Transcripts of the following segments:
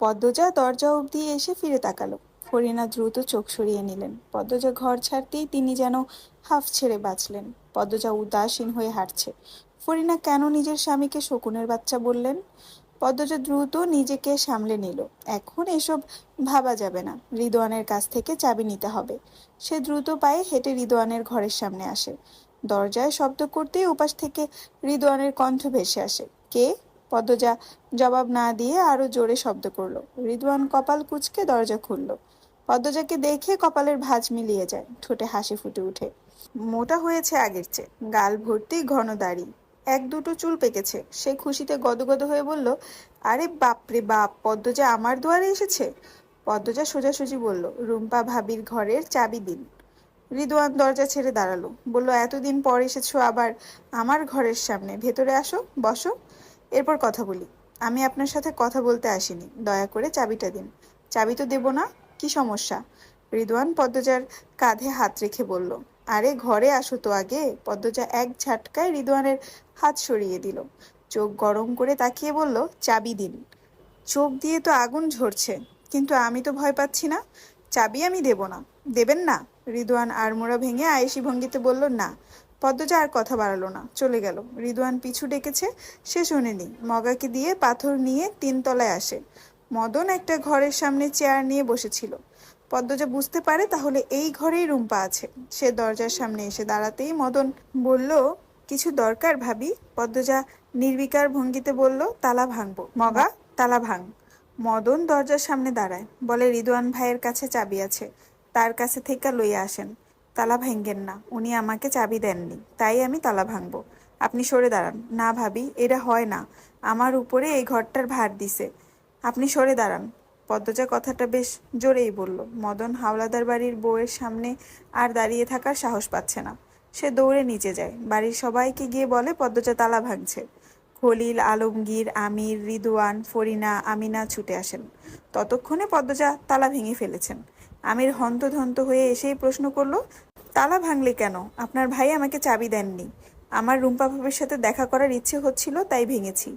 পদ্মজা দরজা অবধি এসে ফিরে তাকালো। ফরিনা দ্রুত চোখ সরিয়ে নিলেন। পদ্মজা ঘর ছাড়তেই তিনি যেন হাফ ছেড়ে বাঁচলেন। পদ্মজা উদাসীন হয়ে হাঁটছে। ফরিনা, কেন নিজের স্বামীকে শকুনের বাচ্চা বললেন? পদ্মজা দ্রুত নিজেকে সামলে নিল। এখন এসব ভাবা যাবে না। রিদোয়ানের কাছ থেকে চাবি নিতে হবে। সে দ্রুত পায়ে হেঁটে রিদোয়ানের ঘরের সামনে আসে। দরজায় শব্দ করতেই উপাস থেকে রিদোয়ানের কণ্ঠ ভেসে আসে। কে? পদ্মজা জবাব না দিয়ে আরও জোরে শব্দ করল। রিদওয়ান কপাল কুচকে দরজা খুলল। পদ্মজাকে দেখে কপালের ভাঁজ মিলিয়ে যায়। ঠোঁটে হাসি ফুটে উঠে মোটা হয়েছে আগের চেয়ে। গাল ভর্তি, ঘন দাড়ি। এক দুটো চুল পেকেছে। সে খুশিতে গদগদ হয়ে বলল, আরে বাপরে বাপ, পদ্মজা আমার দুয়ারে এসেছে? পদ্মজা সোজাসুজি বলল, রুম্পা ভাবির ঘরের চাবি দিন। রিদওয়ান দরজা ছেড়ে দাঁড়াল। বলল, এতদিন পর এসেছ আবার আমার ঘরের সামনে। ভেতরে আসো, বসো। এরপর কথা বলি। আমি আপনার সাথে কথা বলতে আসিনি। দয়া করে চাবিটা দিন। চাবি তো দেব না? কি সমস্যা? রিদওয়ান পদ্মজার কাঁধে হাত রেখে বলল, আরে ঘরে আসো তো আগে। পদ্মজা এক ঝাটকায় রিদওয়ানের হাত সরিয়ে দিল। চোখ গরম করে তাকিয়ে বলল, চাবি দিন। চোখ দিয়ে তো আগুন ঝরছে, কিন্তু আমি তো ভয় পাচ্ছি না। চাবি আমি দেব না। দেবেন না? রিদওয়ান আড়মোড়া ভেঙে আয়েসি ভঙ্গিতে বলল, না। পদ্মজা আর কথা বাড়ালো না, চলে গেল। রিদওয়ান পিছু ডেকেছে, সে শোনেনি মগাকে দিয়ে পাথর নিয়ে তিনতলায় আসে। মদন একটা ঘরের সামনে চেয়ার নিয়ে বসেছিল। পদ্মজা বুঝতে পারে তাহলে এই ঘরেই রুম্পা আছে। সে দরজার সামনে এসে দাঁড়াতেই মদন বলল, কিছু দরকার ভাবি? পদ্মজা নির্বিকার ভঙ্গিতে বলল, তালা ভাঙবো। মগা, তালা ভাঙ। মদন দরজার সামনে দাঁড়ায়, বলে রিদওয়ান ভাইয়ের কাছে চাবি আছে। তার কাছে থেকে লইয়া আসেন। তালা ভাঙ্গেন না, উনি আমাকে চাবি দেননি, তাই আমি তালা ভাঙব। আপনি সরে দাঁড়ান। না ভাবি, এটা হয় না। আমার উপরে এই ঘরটার ভার দিছে। আপনি সরে দাঁড়ান। পদ্মজা কথাটা বেশ জোরেই বলল। মদন হাওলাদার বাড়ির বউয়ের সামনে আর দাঁড়িয়ে থাকার সাহস পাচ্ছে না। সে দৌড়ে নিচে যায়। বাড়ির সবাইকে গিয়ে বলে, পদ্মজা, তালা ভাঙছে। খলিল, আলমগীর, আমির, রিদওয়ান, ফরিনা, আমিনা ছুটে আসেন। ততক্ষণে পদ্মজা তালা ভেঙে ফেলেছেন। আমির হন্তধন্ত হয়ে এসেই প্রশ্ন করল তালা ভাঙলে কেন? আপনার ভাই আমাকে চাবি দেননি। আমার রুম্পা ভাবের সাথে দেখা করার ইচ্ছে হচ্ছিল, তাই ভেঙেছি।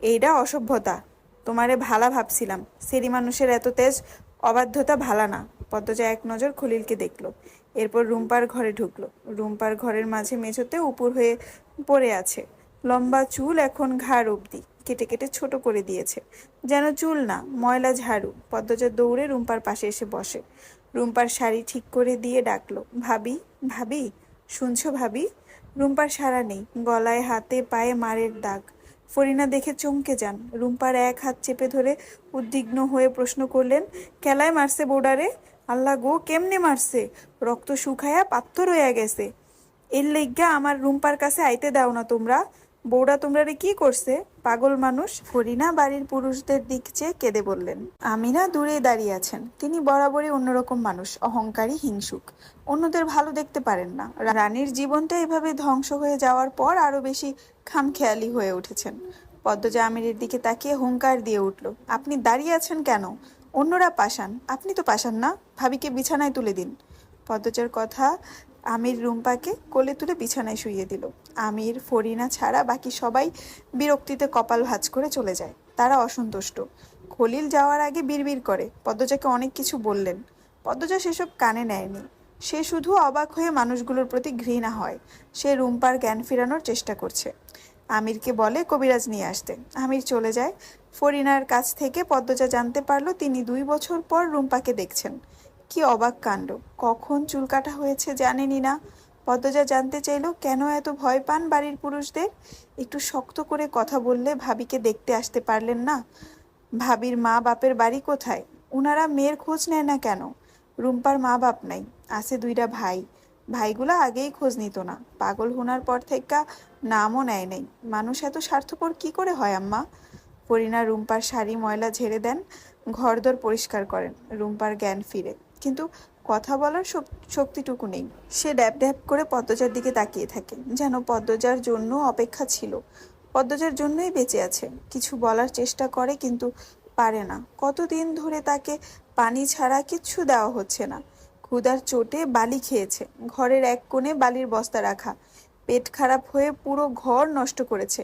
এইটা অসভ্যতা। তোমারে ভালা ভাবছিলাম। সেরি মানুষের এত তেজ, অবাধ্যতা ভালা না। পদ্মজা এক নজর খলিলকে দেখল। এরপর রুম্পার ঘরে ঢুকলো। রুম্পার ঘরের মাঝে মেঝোতে উপর হয়ে পড়ে আছে। লম্বা চুল এখন ঘাড় অবধি। কেটে কেটে ছোট করে দিয়েছে। যেন চুল না, ময়লা ঝাড়ু। পদ্মজা দৌড়ে রুম্পার পাশে এসে বসে। রুম্পার শাড়ি ঠিক করে দিয়ে ডাকলো, ভাবি ভাবি, শুনছো ভাবি? রুম্পার সারা নেই, গলায় হাতে পায়ে মারের দাগ। ফরিনা দেখে চমকে যান। রুম্পার এক হাত চেপে ধরে উদ্বিগ্ন হয়ে প্রশ্ন করলেন খেলায় মারছে বোর্ডারে? আল্লাহ গো, কেমনে মারছে? রক্ত শুকায়া পাত্র রয়ে গেছে। এর লেগা আমার রুম্পার কাছে আইতে দাও না তোমরা। বউরা তোমরা কি করছে? পাগল মানুষ ফরিনা বাড়ির পুরুষদের দিক চেয়ে কেঁদে বললেন। আমিনা দূরে দাঁড়িয়ে আছেন। তিনি বরাবরই অন্যরকম মানুষ, অহংকারী, হিংসুক। অন্যদের ভালো দেখতে পারেন না। রানীর জীবনটা এভাবে ধ্বংস হয়ে যাওয়ার পর আরও বেশি খামখেয়ালি হয়ে উঠেছেন। পদ্মজা আমিরের দিকে তাকিয়ে হুঙ্কার দিয়ে উঠল, আপনি দাঁড়িয়ে আছেন কেন? অন্যরা পাশান। আপনি তো পাশান না। ভাবিকে বিছানায় তুলে দিন। পদ্মজার কথা আমির রুম্পাকে কোলে তুলে বিছানায় শুইয়ে দিল। আমির, ফরিনা ছাড়া বাকি সবাই বিরক্তিতে কপাল ভাঁজ করে চলে যায়। তারা অসন্তুষ্ট। খলিল যাওয়ার আগে বিড়বিড় করে। পদ্মজাকে অনেক কিছু বললেন। পদ্মজা সেসব কানে নেয়নি। সে শুধু অবাক হয়ে মানুষগুলোর প্রতি ঘৃণা হয়। সে রুম্পার জ্ঞান ফেরানোর চেষ্টা করছে। আমিরকে বলে, কবিরাজ নিয়ে আসতে। আমির চলে যায়। ফরিনার কাছ থেকে পদ্মজা জানতে পারল তিনি দুই বছর পর রুম্পাকে দেখছেন। কি অবাক কাণ্ড? কখন চুল কাটা হয়েছে জানেনি না। পদ্মজা জানতে চাইলো, কেন এত ভয় পান বাড়ির পুরুষদের? একটু শক্ত করে কথা বললে ভাবিকে দেখতে আসতে পারলেন না। ভাবির মা বাপের বাড়ি কোথায়? উনারা মেয়ের খোঁজ নেয় না কেন? রুম্পার মা বাপ নাই, আছে দুইটা ভাই। ভাইগুলা আগেই খোঁজ নিত না। পাগল হোনার পর থেকে নামও নেয় নেই। মানুষ এত স্বার্থপর কি করে হয় আম্মা? ফরিনা রুম্পার শাড়ি ময়লা ঝেড়ে দেন, ঘরদোর পরিষ্কার করেন, রুম্পার জ্ঞান ফিরে। কিন্তু কথা বলার শক্তিটুকু নেই। সে ড্যাব ড্যাব করে পদ্মজার দিকে তাকিয়ে থাকে, যেন পদ্মজার জন্য অপেক্ষা ছিল। পদ্মজার জন্যই বেঁচে আছে, কিছু বলার চেষ্টা করে কিন্তু পারে না। কতদিন ধরে তাকে পানি ছাড়া কিচ্ছু দেওয়া হচ্ছে না। ক্ষুধার চোটে বালি খেয়েছে, ঘরের এক কোণে বালির বস্তা রাখা। পেট খারাপ হয়ে পুরো ঘর নষ্ট করেছে।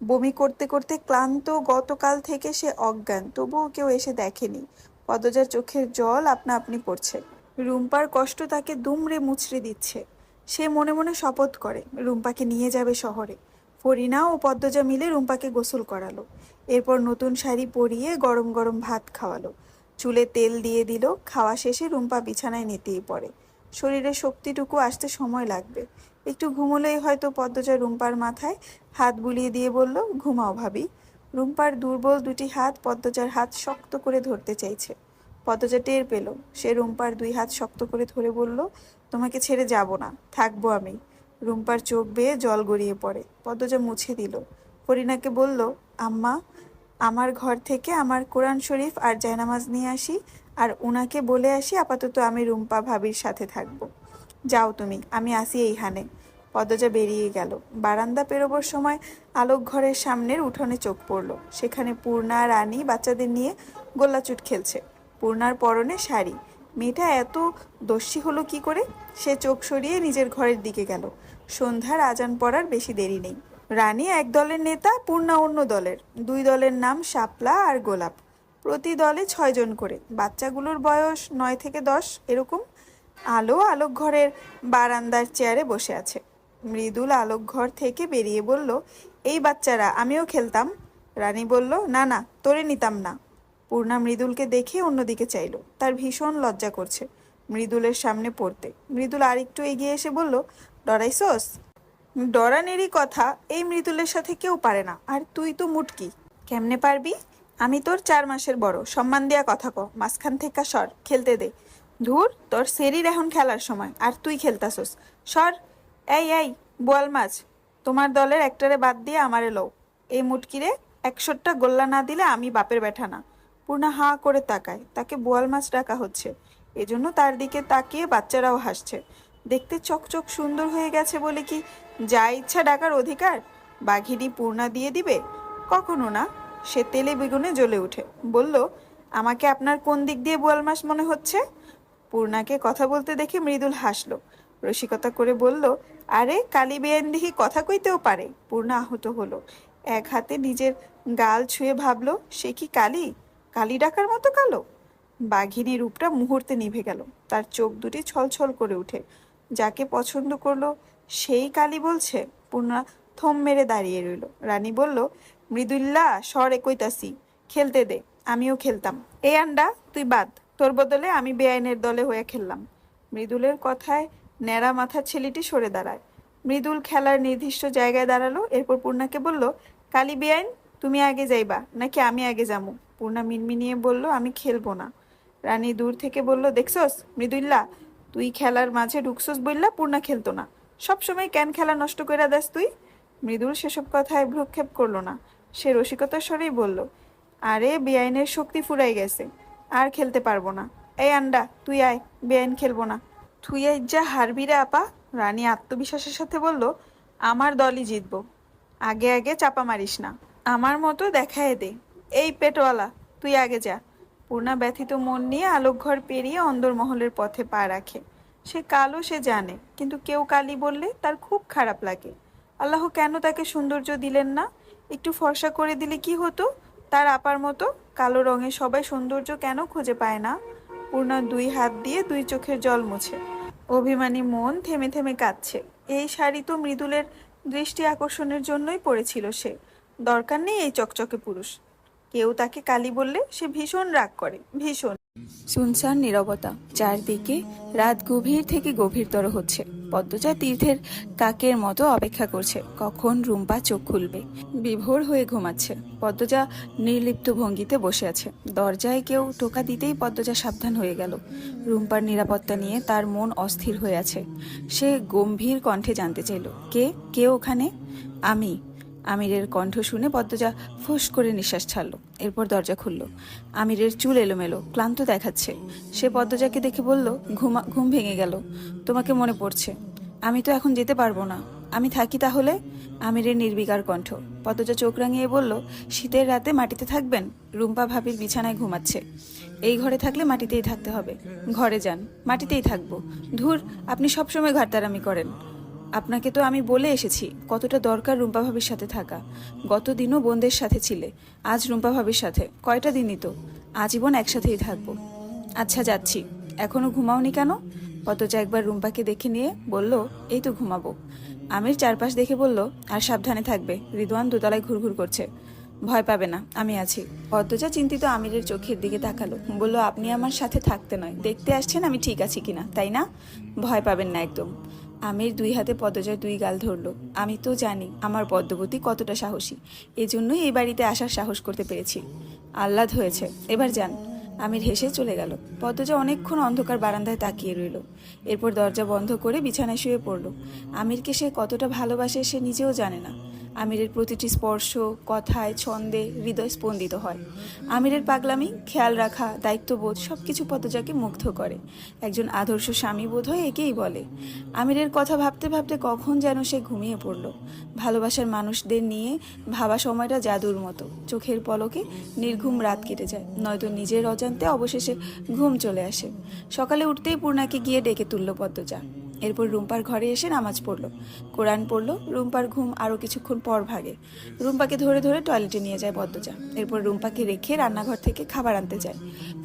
বমি করতে করতে ক্লান্ত গতকাল থেকে সে অজ্ঞান, তবুও কেউ এসে দেখেনি। পদজার চোখের জল আপনা আপনি পড়ছে। রুম্পার কষ্ট তাকে দুমড়ে মুচড়ে দিচ্ছে। সে মনে মনে শপথ করে, রুম্পাকে নিয়ে যাবে শহরে। ফরিনা ও পদ্মজা মিলে রুম্পাকে গোসল করালো। এরপর নতুন শাড়ি পরিয়ে গরম গরম ভাত খাওয়ালো। চুলে তেল দিয়ে দিল, খাওয়া শেষে রুম্পা বিছানায় নিতেই পড়ে। শরীরে শক্তিটুকু আসতে সময় লাগবে। একটু ঘুমোলেই হয়তো পদ্মজা রুম্পার মাথায় হাত বুলিয়ে দিয়ে বলল, ঘুমাও ভাবি। রুম্পার দুর্বল দুটি হাত পদ্মজার হাত শক্ত করে ধরতে চাইছে। পদ্মজা টের পেল। সে রুম্পার দুই হাত শক্ত করে ধরে বলল, তোমাকে ছেড়ে যাব না, থাকব আমি। রুম্পার চোখ বেয়ে জল গড়িয়ে পড়ে। পদ্মজা মুছে দিল। ফরিনাকে বলল, আম্মা, আমার ঘর থেকে আমার কোরআন শরীফ আর জায়নামাজ নিয়ে আসি, আর উনাকে বলে আসি, আপাতত আমি রুম্পা ভাবির সাথে থাকব। যাও তুমি, আমি আসি এইখানে। পদ্মজা বেরিয়ে গেল। বারান্দা পেরোবার সময় আলোক ঘরের সামনের উঠোনে চোখ পড়ল। সেখানে পূর্ণা, রানী বাচ্চাদের নিয়ে গোল্লাচুট খেলছে। পূর্ণার পরনে শাড়ি। মেয়েটা এত দস্যি হলো কি করে? সে চোখ সরিয়ে নিজের ঘরের দিকে গেল। সন্ধ্যার আজান পড়ার বেশি দেরি নেই। রানী এক দলের নেতা, পূর্ণা অন্য দলের। দুই দলের নাম শাপলা আর গোলাপ। প্রতি দলে ছয়জন করে। বাচ্চাগুলোর বয়স নয় থেকে দশ, এরকম। আলো আলোক ঘরের বারান্দার চেয়ারে বসে আছে। মৃদুল আলোক ঘর থেকে বেরিয়ে বলল, এই বাচ্চারা, আমিও খেলতাম। রানী বলল, না না, তোরে নিতাম না। পূর্ণা মৃদুলকে দেখে অন্যদিকে চাইল, তার ভীষণ লজ্জা করছে মৃদুলের সামনে পড়তে। মৃদুল আরেকটু এগিয়ে এসে বলল, ডরাইসোস, ডরানেরই কথা, এই মৃদুলের সাথে কেউ পারে না, আর তুই তো মুটকি। কেমনে পারবি? আমি তোর চার মাসের বড়, সম্মান দেয়া কথা ক, মাঝখান থেকে সর, খেলতে দে। ধুর, তোর সেরির এখন খেলার সময়, আর তুই খেলতাছস সর এই এই, বোয়াল মাছ, তোমার দলের একটারে বাদ দিয়ে আমারে লও। এই মুটকিরে একশোটা গোল্লা না দিলে আমি বাপের ব্যাঠা না। পূর্ণা হা করে তাকায়, তাকে বোয়াল মাছ ডাকা হচ্ছে। এজন্য তার দিকে তাকিয়ে বাচ্চারাও হাসছে। দেখতে চকচক সুন্দর হয়ে গেছে বলে কি যা ইচ্ছা ডাকার অধিকার, বাঘিনী পূর্ণা দিয়ে দিবে? কখনো না, সে তেলে বেগুনে জ্বলে উঠে বলল, আমাকে আপনার কোন দিক দিয়ে বোয়াল মাছ মনে হচ্ছে? পূর্ণাকে কথা বলতে দেখে মৃদুল হাসলো। রসিকতা করে বলল আরে কালী বেয়ান দেখি কথা কইতেও পারে। পূর্ণা আহত হলো। এক হাতে নিজের গাল ছুঁয়ে ভাবলো, সে কি কালী? কালী ডাকার মতো কালো? বাঘিনী রূপটা মুহূর্তে নিভে গেল। তার চোখ দুটি ছলছল করে উঠে। যাকে পছন্দ করল, সেই কালী বলছে। পূর্ণা থম মেরে দাঁড়িয়ে রইল। রানী বলল, মৃদুল্লা সর একইতাসি খেলতে দে, আমিও খেলতাম। এই আন্ডা, তুই বাদ। তোর বদলে আমি বেআইনের দলে হয়ে খেললাম। মৃদুলের কথায় ন্যাড়া মাথার ছেলেটি সরে দাঁড়ায়। মৃদুল খেলার নির্দিষ্ট জায়গায় দাঁড়াল, এরপর পূর্ণাকে বলল, কালী বেআইন, তুমি আগে যাইবা, নাকি আমি আগে যাব পূর্ণা মিনমিনিয়ে বলল, আমি খেলব না। রানী দূর থেকে বলল, দেখছস, মৃদুল্লা, তুই খেলার মাঝে ঢুকছস বললা পূর্ণা খেলতো না। সবসময় ক্যান খেলা নষ্ট করে দাস তুই? মৃদুল সেসব কথায় ভ্রুক্ষেপ করল না। সে রসিকতার স্বরেই বলল, আরে, বেআইনের শক্তি ফুরাই গেছে, আর খেলতে পারব না। এই আন্ডা, তুই আয়, বেআইন খেলব না। তুই আই যা হারবি রে আপা। রানী আত্মবিশ্বাসের সাথে বলল, আমার দলই জিতবো। আগে আগে চাপা মারিস না। আমার মতো দেখায় দে। এই পেটওয়ালা তুই আগে যা। পূর্ণা ব্যথিত মন নিয়ে আলোকঘর পেরিয়ে অন্দরমহলের পথে পা রাখে। সে কালো সে জানে, কিন্তু কেউ কালি বললে তার খুব খারাপ লাগে। আল্লাহ কেন তাকে সৌন্দর্য দিলেন না? একটু ফর্সা করে দিলে কি হতো? তার আপার মতো কালো রঙে সবাই সৌন্দর্য কেন খুঁজে পায় না? পূর্ণা দুই হাত দিয়ে দুই চোখের জল মুছে। অভিমানী মন থেমে থেমে কাঁদছে। এই শাড়ি তো মৃদুলের দৃষ্টি আকর্ষণের জন্যই পড়েছিল সে। দরকার নেই এই চকচকে পুরুষ। কেউ তাকে কালি বললে সে ভীষণ রাগ করে, ভীষণ। শুনশান নীরবতা। চারদিকে রাত গভীর থেকে গভীরতর হচ্ছে। পদ্মজা তীর্থের কাকের মতো অপেক্ষা করছে। কখন রুম্পা চোখ খুলবে? বিভোর হয়ে ঘুমাচ্ছে। পদ্মজা নির্লিপ্ত ভঙ্গিতে বসে আছে। দরজায় কেউ টোকা দিতেই পদ্মজা সাবধান হয়ে গেল। রুম্পার নিরাপত্তা নিয়ে তার মন অস্থির হয়ে আছে। সে গম্ভীর কণ্ঠে জানতে চাইল, কে? কে ওখানে? আমি। আমিরের কণ্ঠ শুনে পদ্মজা ফোঁস করে নিঃশ্বাস ছাড়ল। এরপর দরজা খুলল। আমিরের চুল এলোমেলো, ক্লান্ত দেখাচ্ছে। সে পদ্মজাকে দেখে বলল, ঘুমা, ঘুম ভেঙে গেল। তোমাকে মনে পড়ছে। আমি তো এখন যেতে পারব না। আমি থাকি তাহলে? আমিরের নির্বিকার কণ্ঠ। পদ্মজা চোখ রাঙিয়ে বলল, শীতের রাতে মাটিতে থাকবেন? রুম্পা ভাবির বিছানায় ঘুমাচ্ছে। এই ঘরে থাকলে মাটিতেই থাকতে হবে। ঘরে যান, মাটিতেই থাকব। ধুর, আপনি সবসময় ঘাটতারামি করেন। আপনাকে তো আমি বলে এসেছি, কতটা দরকার রুম্পা ভাবির সাথে থাকা। গত দিনও বোনদের সাথে ছিলে, আজ রুম্পা ভাবির সাথে, কয়টা দিনই তো? আজীবন একসাথেই থাকব। আচ্ছা যাচ্ছি। এখনও ঘুমাওনি কেন? পতজা একবার রুম্পাকে দেখে নিয়ে বলল, এই তো ঘুমাবো। আমির চারপাশ দেখে বলল, আর সাবধানে থাকবে রিদওয়ান দোতলায় ঘুরঘুর করছে। ভয় পাবে না, আমি আছি। পদ্মজা চিন্তিত আমিরের চোখের দিকে তাকালো, বলল, আপনি আমার সাথে থাকতে নয়, দেখতে আসছেন আমি ঠিক আছি কিনা, তাই না? ভয় পাবেন না একদম। আমির দুই হাতে পদ্মজার দুই গাল ধরল। আমি তো জানি আমার পদ্মবতী কতটা সাহসী। এজন্যই এই বাড়িতে আসার সাহস করতে পেরেছি। আহ্লাদ হয়েছে। এবার যান। আমির হেসে চলে গেল। পদ্মজা অনেকক্ষণ অন্ধকার বারান্দায় তাকিয়ে রইল। এরপর দরজা বন্ধ করে বিছানায় শুয়ে পড়ল। আমিরকে সে কতটা ভালোবাসে সে নিজেও জানে না। আমিরের প্রতিটি স্পর্শ, কথায় ছন্দে হৃদয় স্পন্দিত হয়। আমিরের পাগলামি, খেয়াল রাখা, দায়িত্ববোধ সব কিছু পদ্মজাকে মুগ্ধ করে। একজন আদর্শ স্বামী বোধ হয় একেই বলে, আমিরের কথা ভাবতে ভাবতে কখন যেন সে ঘুমিয়ে পড়ল। ভালোবাসার মানুষদের নিয়ে ভাবা সময়টা জাদুর মতো। চোখের পলকে নির্ঘুম রাত কেটে যায়, নয়তো নিজের অজান্তে অবশেষে ঘুম চলে আসে। সকালে উঠতেই পূর্ণাকে গিয়ে ডেকে তুলল পদ্মজা। এরপর রুম্পার ঘরে এসে নামাজ পড়ল। কোরআন পড়ল, রুম্পার ঘুম আরও কিছুক্ষণ পর ভাগে। রুম্পাকে ধরে ধরে টয়লেটে নিয়ে যায় পদ্মজা এরপর রুম্পাকে রেখে রান্নাঘর থেকে খাবার আনতে যায়।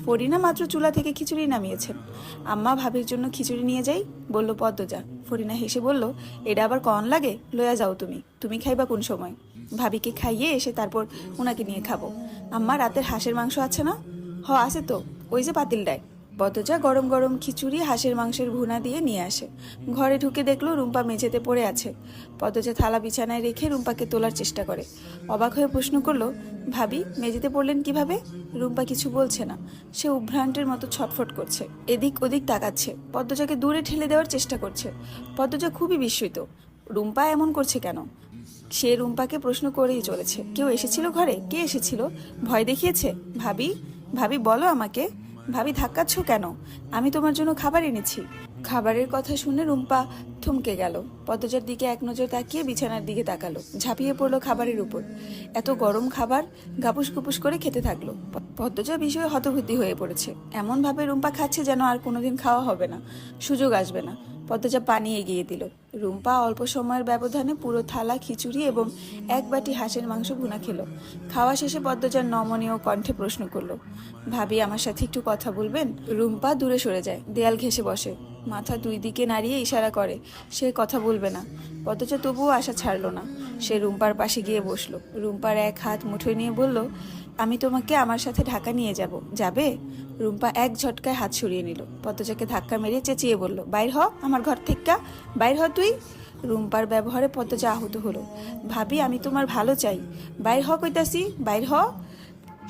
ফরিনা মাত্র চুলা থেকে খিচুড়ি নামিয়েছেন আম্মা ভাবির জন্য খিচুড়ি নিয়ে যাই বলল পদ্মজা ফরিনা হেসে বলল, এটা আবার কন লাগে? লয়া যাও তুমি। তুমি খাইবা কোন সময়? ভাবিকে খাইয়ে এসে তারপর ওনাকে নিয়ে খাব। আম্মা, রাতের হাঁসের মাংস আছে না? হ, আছে তো। ওই যে পাতিলটায়। পদ্মজা গরম গরম খিচুড়ি, হাঁসের মাংসের ভুনা দিয়ে নিয়ে আসে। ঘরে ঢুকে দেখল রুম্পা মেঝেতে পড়ে আছে। পদ্মজা থালা বিছানায় রেখে রুম্পাকে তোলার চেষ্টা করে। অবাক হয়ে প্রশ্ন করল, ভাবি, মেঝেতে পড়লেন কীভাবে? রুম্পা কিছু বলছে না। সে উভ্রান্তের মতো ছটফট করছে। এদিক ওদিক তাকাচ্ছে। পদ্মজাকে দূরে ঠেলে দেওয়ার চেষ্টা করছে। পদ্মজা খুবই বিস্মিত। রুম্পা, এমন করছে কেন? সে রুম্পাকে প্রশ্ন করেই চলেছে। কেউ এসেছিল ঘরে? কে এসেছিল? ভয় দেখিয়েছে? ভাবি ভাবি, বলো আমাকে। ভাবি ধাক্কাচ্ছ কেন? আমি তোমার জন্য খাবার এনেছি। খাবারের কথা শুনে রুম্পা থমকে গেল। পদ্মজার দিকে এক নজর তাকিয়ে বিছানার দিকে তাকালো। ঝাঁপিয়ে পড়ল খাবারের উপর। এত গরম খাবার গাপুস গুপুস করে খেতে থাকল। পদ্মজা বিষয়ে হতবুদ্ধি হয়ে পড়েছে। এমনভাবে রুম্পা খাচ্ছে যেন আর কোনোদিন খাওয়া হবে না। সুযোগ আসবে না। পদ্মজা পানি এগিয়ে দিল। রুম্পা অল্প সময়ের ব্যবধানে পুরো থালা, খিচুড়ি এবং এক বাটি হাঁসের মাংস ভুনা খেল। খাওয়া শেষে পদ্মজার নমনীয় কণ্ঠে প্রশ্ন করল, ভাবি, আমার সাথে একটু কথা বলবেন? রুম্পা দূরে সরে যায়। দেয়াল ঘেঁষে বসে। মাথা দুই দিকে নাড়িয়ে ইশারা করে, সে কথা বলবে না। পদ্মজা তবুও আশা ছাড়লো না। সে রুম্পার পাশে গিয়ে বসল। রুম্পার এক হাত মুঠোয় নিয়ে বলল, আমি তোমাকে আমার সাথে ঢাকা নিয়ে যাব। যাবে? রুম্পা এক ঝটকায় হাত সরিয়ে নিল। পদ্মজাকে ধাক্কা মেরে চেঁচিয়ে বলল, বাইর হ, আমার ঘর থেকে বাইর হ তুই। রুম্পার ব্যবহারে পদ্মজা আহত হলো। ভাবি, আমি তোমার ভালো চাই। বাইর হ কইতাছি, বাইর হ।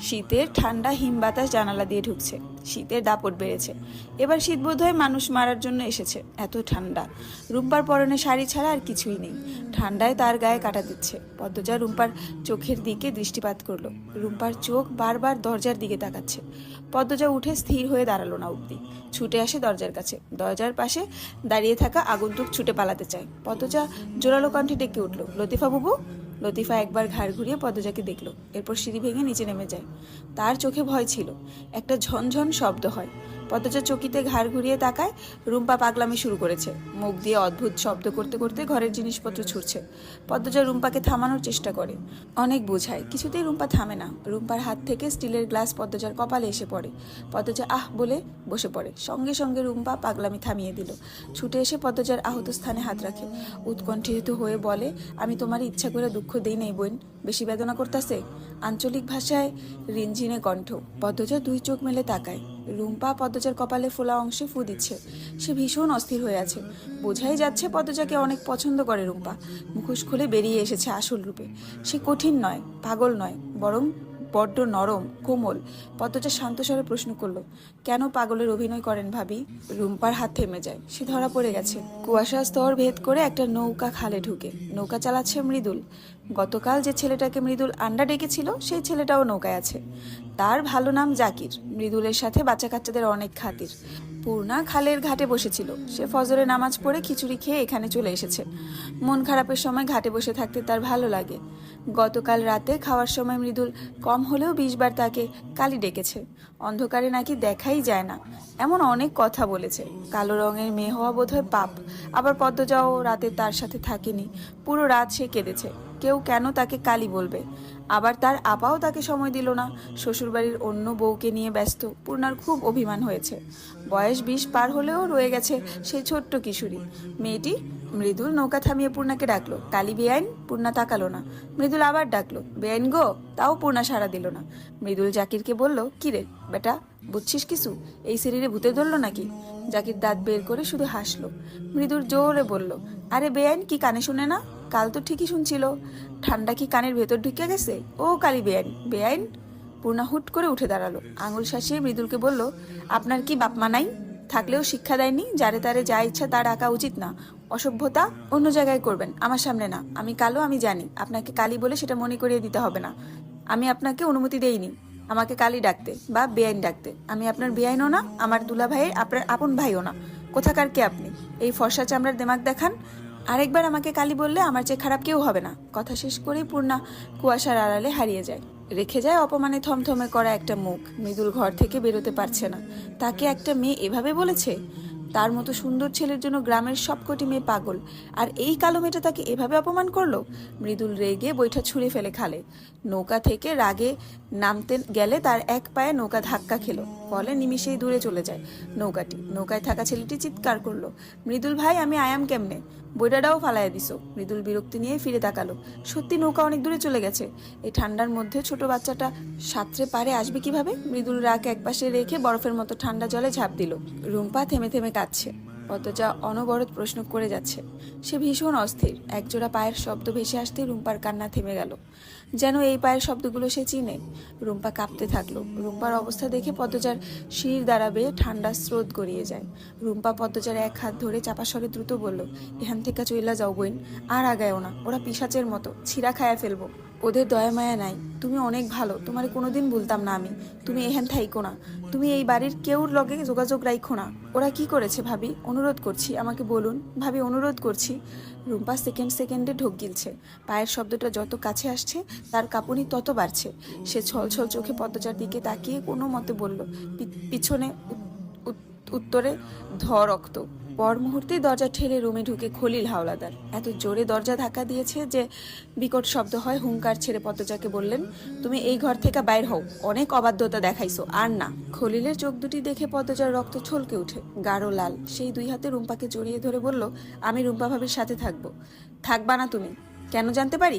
শীতের ঠান্ডা হিম বাতাস জানালা দিয়ে ঢুকছে। শীতের দাপট বেড়েছে। এবার শীত বোধহয় মানুষ মারার জন্য এসেছে। এত ঠান্ডা। রুম্পার পরনে শাড়ি ছাড়া আর কিছুই নেই। ঠান্ডায় তার গায়ে কাটা দিচ্ছে। পদ্মজা রুম্পার চোখের দিকে দৃষ্টিপাত করল। রুম্পার চোখ বারবার দরজার দিকে তাকাচ্ছে। পদ্মজা উঠে স্থির হয়ে দাঁড়াল না অব্দি ছুটে আসে দরজার কাছে। দরজার পাশে দাঁড়িয়ে থাকা আগন্তুক ছুটে পালাতে চায়। পদ্মজা জোরালো কণ্ঠে ডেকে উঠল, লতিফা বুবু লতিফা একবার ঘাড় ঘুরিয়ে পদজাকে দেখল। এরপর সিঁড়ি ভেঙে নিচে নেমে যায়। তার চোখে ভয় ছিল। একটা ঝনঝন শব্দ হয়। পদ্মজা চকিতে ঘাড় ঘুরিয়ে তাকায়, রুম্পা পাগলামি শুরু করেছে। মুখ দিয়ে অদ্ভুত শব্দ করতে করতে ঘরের জিনিসপত্র ছুটছে। পদ্মজা রুম্পাকে থামানোর চেষ্টা করে। অনেক বোঝায়, কিছুতেই রুম্পা থামে না। রুম্পার হাত থেকে স্টিলের গ্লাস পদ্মজার কপালে এসে পড়ে। পদ্মজা আহ বলে বসে পড়ে। সঙ্গে সঙ্গে রুম্পা পাগলামি থামিয়ে দিল। ছুটে এসে পদ্মজার আহত স্থানে হাত রাখে। উৎকণ্ঠিত হয়ে বলে, আমি তোমার ইচ্ছা করে দুঃখ দেই নাই বোন। বেশি বেদনা করতেছে? আঞ্চলিক ভাষায়, রিনঝিনে কণ্ঠ। পদ্মজা দুই চোখ মেলে তাকায়। রুম্পা পদ্মজার কপালে ফোলা অংশে ফু দিচ্ছে। সে ভীষণ অস্থির হয়ে আছে। বোঝাই যাচ্ছে পদ্মজাকে অনেক পছন্দ করে রূপা। মুখোশ খুলে বেরিয়ে এসেছে আসল রূপে। সে কঠিন নয়, পাগল নয়, বরং বড্ড নরম, কোমল। পদ্মজা শান্তস্বরে প্রশ্ন করল, কেন পাগলের অভিনয় করেন ভাবি? রুম্পার হাত থেমে যায়। সে ধরা পড়ে গেছে। কুয়াশা স্তর ভেদ করে একটা নৌকা খালে ঢুকে। নৌকা চালাচ্ছে মৃদুল। গতকাল যে ছেলেটাকে মৃদুল আন্ডা ডেকেছিল, সেই ছেলেটাও নৌকায় আছে। তার ভালো নাম জাকির। মৃদুলের সাথে বাচ্চা কাচ্চাদের অনেক খাতির। পূর্ণা খালের ঘাটে বসেছিল। সে ফজরে নামাজ পড়ে খিচুড়ি খেয়ে এখানে চলে এসেছে। মন খারাপের সময় ঘাটে বসে থাকতে তার ভালো লাগে। গতকাল রাতে খাওয়ার সময় মৃদুল কম হলেও বিশবার তাকে কালি ডেকেছে। অন্ধকারে নাকি দেখাই যায় না। এমন অনেক কথা বলেছে। কালো রঙের মেয়ে হওয়া বোধহয় পাপ। আবার পদ্মজাও রাতে তার সাথে থাকেনি। পুরো রাত সে কেঁদেছে। কেউ কেন তাকে কালি বলবে? আবার তার আপাও তাকে সময় দিল না। শ্বশুরবাড়ির অন্য বউকে নিয়ে ব্যস্ত, পূর্ণার খুব অভিমান হয়েছে। বয়স বিশ পার হলেও রয়ে গেছে সেই ছোট্ট কিশোরী। মেয়েটি মৃদুল নৌকা থামিয়ে পূর্ণাকে ডাকলো। কালি বেআইন, পূর্ণা তাকালো না। মৃদুল আবার ডাকলো, বেআইন গো, তাও পূর্ণা সাড়া দিল না। মৃদুল জাকিরকে বলল, কিরে, বেটা, বুঝছিস কিছু? এই শরীরে ভূতে ধরলো নাকি? জাকির দাঁত বের করে শুধু হাসলো। মৃদুর জোরে বলল, আরে বেআইন, কি কানে শুনে না? কাল তো ঠিকই শুনছিল। ঠান্ডা কি কানের ভেতর ঢুকে গেছে? ও কালি বেআইন বেআইন? পূর্ণা হুট করে উঠে দাঁড়াল। আঙুল শাসিয়ে মৃদুলকে বলল, আপনার কি বাপমা নাই? থাকলেও শিক্ষা দেয়নি? যারে তারে যা ইচ্ছা তার আঁকা উচিত না। অসভ্যতা অন্য জায়গায় করবেন, আমার সামনে না। আমি কালো, আমি জানি। আপনাকে কালি বলে সেটা মনে করিয়ে দিতে হবে না। আমি আপনাকে অনুমতি দেইনি। আমাকে কালি ডাকতে বা বেআইন ডাকতে। আমি আপনার বেআইনও না, আমার দুলা ভাইয়ের আপনার আপন ভাইও না। কোথাকার কে আপনি? এই ফর্সা চামড়ার দেমাক দেখান। আরেকবার আমাকে কালি বললে আমার চেয়ে খারাপ কেউ হবে না। কথা শেষ করেই পূর্ণা কুয়াশার আড়ালে হারিয়ে যায়। রেখে যায় অপমানে থমথমে করা একটা মুখ। মৃদুল ঘর থেকে বেরোতে পারছে না। তাকে একটা মেয়ে এভাবে বলেছে? তার মতো সুন্দর ছেলের জন্য গ্রামের সবকটি মেয়ে পাগল। আর এই কালো মেয়েটা তাকে এভাবে অপমান করল? মৃদুল রেগে বৈঠা ছুঁড়ে ফেলে খালে। নৌকা থেকে রাগে নামতে গেলে তার এক পায়ে নৌকা ধাক্কা খেলো। ফলে নিমিষেই দূরে চলে যায় নৌকাটি। নৌকায় থাকা ছেলেটি চিৎকার করল, মৃদুল ভাই, আমি আয়াম কেমনে? বইটাটাও ফালাইয়া দিস মৃদুল বিরক্তি নিয়ে ফিরে তাকালো। সত্যি নৌকা অনেক দূরে চলে গেছে। এই ঠান্ডার মধ্যে ছোট বাচ্চাটা সাঁতরে পারে আসবে কীভাবে? মৃদুল রাগ একপাশে রেখে বরফের মতো ঠান্ডা জলে ঝাঁপ দিল। রুম্পা থেমে থেমে কাঁদছে। অতজা অনবরত প্রশ্ন করে যাচ্ছে। সে ভীষণ অস্থির। একজোড়া পায়ের শব্দ ভেসে আসতে রুম্পার কান্না থেমে গেল। যেন এই পায়ের শব্দগুলো সে চিনে। রুম্পা কাঁপতে থাকল। রুম্পার অবস্থা দেখে পদ্মজার শির দাঁড়াবে ঠান্ডা স্রোত গড়িয়ে যায়। রুম্পা পদ্মজার এক হাত ধরে চাপা স্বরে দ্রুত বলল, এখান থেকে চইলা যাও বইন। আর আগায়ও না। ওরা পিসাচের মতো। ছিঁড়া খায়া ফেলব। ওদের দয়া মায়া নাই। তুমি অনেক ভালো। তোমার কোনোদিন ভুলতাম না আমি। তুমি এহেন থাইকো না। তুমি এই বাড়ির কেউর লগে যোগাযোগ রাখো না। ওরা কি করেছে ভাবি? অনুরোধ করছি, আমাকে বলুন। ভাবি, অনুরোধ করছি। রুম্পা সেকেন্ড সেকেন্ডে ঢোক গিলছে। পায়ের শব্দটা যত কাছে আসছে, তার কাঁপুনি তত বাড়ছে। সে ছল ছল চোখে পদ্মচার দিকে তাকিয়ে কোনো মতে বলল পিছনে উত- উত- উত্তরে ধ রক্ত। পর মুহূর্তে দরজা ঠেলে রুমে ঢুকে খলিল হাওলাদার। এত জোরে দরজা ধাক্কা দিয়েছে যে বিকট শব্দ হয়, হুঙ্কার ছেড়ে পদ্মজাকে বললেন, তুমি এই ঘর থেকে বাইর হও, অনেক অবাধ্যতা দেখাইছো, আর না। খলিলের চোখ দুটি দেখে পদ্মজার রক্ত ছলকে উঠে, গাঢ় লাল। সেই দুই হাতে রুম্পাকে জড়িয়ে ধরে বলল, আমি রুম্পা ভাবির সাথে থাকব। থাকবা না তুমি, কেন জানতে পারি?